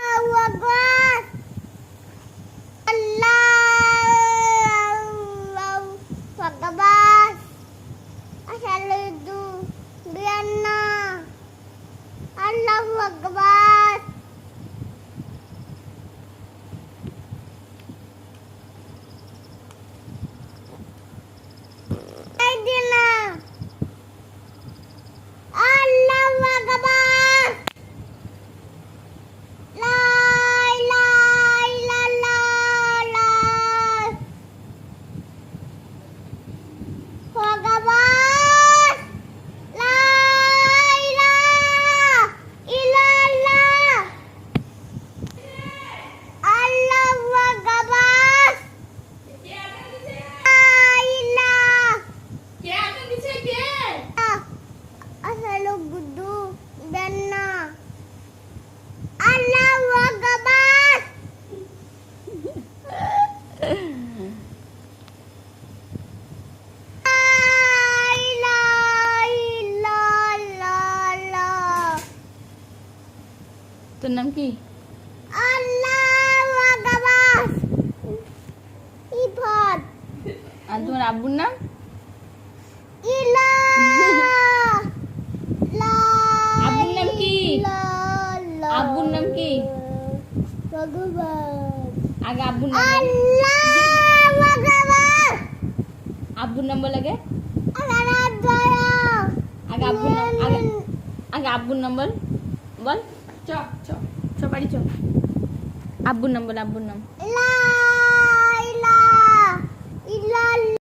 啊，我不。তোর নাম কি? আর তোমার আব্বুর নাম? আব্বুর নাম কি? আব্বুর নাম কি? আগে আব্বুর নাম আব্বুর নাম বল আগে। আগে আব্বুর নাম আগে আগে আব্বুর নাম বল। বল। চ চ চ বাড়ি চ আব্বুর নাম বল আব্বুর নাম।